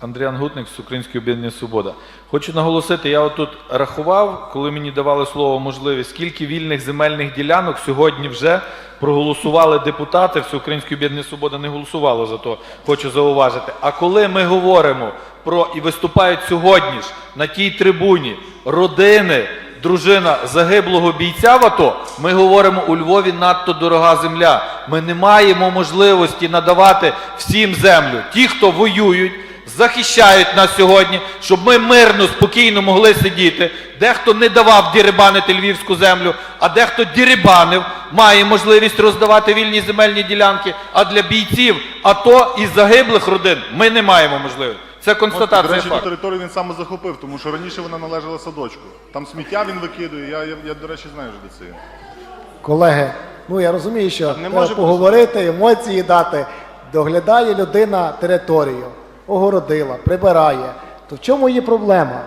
Андріан Гутник з Української об'єднання Свобода. Хочу наголосити, я отут рахував, коли мені давали слово можливість, скільки вільних земельних ділянок сьогодні вже проголосували депутати. Всеукраїнської об'єднання Свобода не голосувало за то, хочу зауважити. А коли ми говоримо про і виступають сьогодні ж на тій трибуні родини, дружина загиблого бійця в АТО, ми говоримо у Львові надто дорога земля. Ми не маємо можливості надавати всім землю. Ті, хто воюють, захищають нас сьогодні, щоб ми мирно, спокійно могли сидіти. Дехто не давав дірибанити львівську землю, а дехто дірибанив, має можливість роздавати вільні земельні ділянки. А для бійців АТО і загиблих родин ми не маємо можливості. Це До констатація речі, ту територію він саме захопив, тому що раніше вона належала садочку. Там сміття він викидує, я, я, я до речі, знаю вже де це. є. Колеги, ну я розумію, що не треба може поговорити, емоції дати. Доглядає людина територію, огородила, прибирає. То в чому її проблема?